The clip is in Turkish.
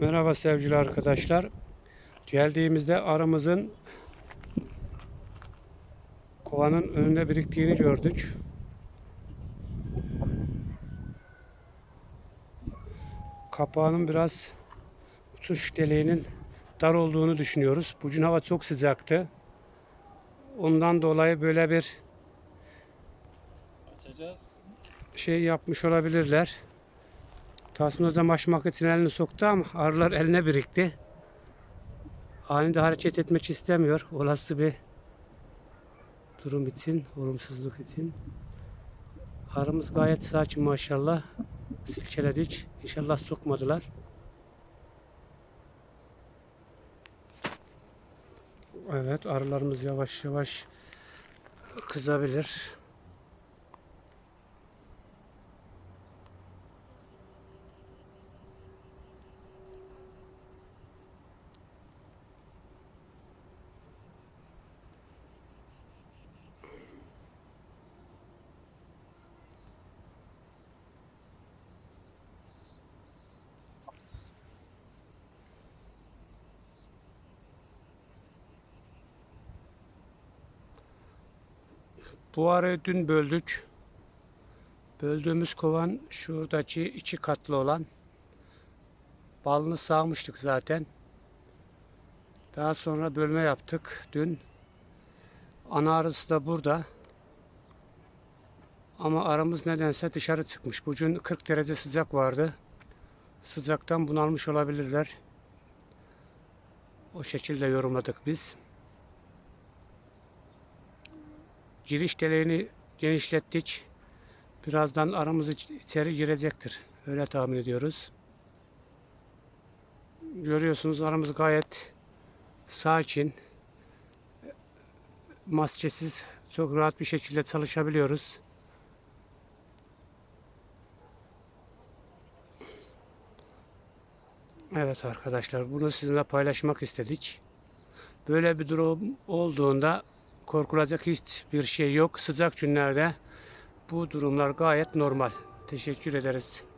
Merhaba sevgili arkadaşlar. Geldiğimizde arımızın kovanın önünde biriktiğini gördük. Kapağının biraz uçuş deliğinin dar olduğunu düşünüyoruz. Bugün hava çok sıcaktı. Ondan dolayı böyle bir Açacağız. şey yapmış olabilirler. Tahsin Hocam açmak için elini soktu ama arılar eline birikti. Aninde hareket etmek istemiyor. Olası bir durum için, olumsuzluk için. Arımız gayet sakin maşallah. Silkeledik. İnşallah sokmadılar. Evet arılarımız yavaş yavaş kızabilir. Bu arayı dün böldük. Böldüğümüz kovan şuradaki iki katlı olan. Balını sağmıştık zaten. Daha sonra bölme yaptık dün. Ana arısı da burada. Ama aramız nedense dışarı çıkmış. Bugün 40 derece sıcak vardı. Sıcaktan bunalmış olabilirler. O şekilde yorumladık biz. Giriş deliğini genişlettik. Birazdan aramız iç- içeri girecektir. Öyle tahmin ediyoruz. Görüyorsunuz aramız gayet sakin. Maskesiz çok rahat bir şekilde çalışabiliyoruz. Evet arkadaşlar bunu sizinle paylaşmak istedik. Böyle bir durum olduğunda korkulacak hiçbir şey yok. Sıcak günlerde bu durumlar gayet normal. Teşekkür ederiz.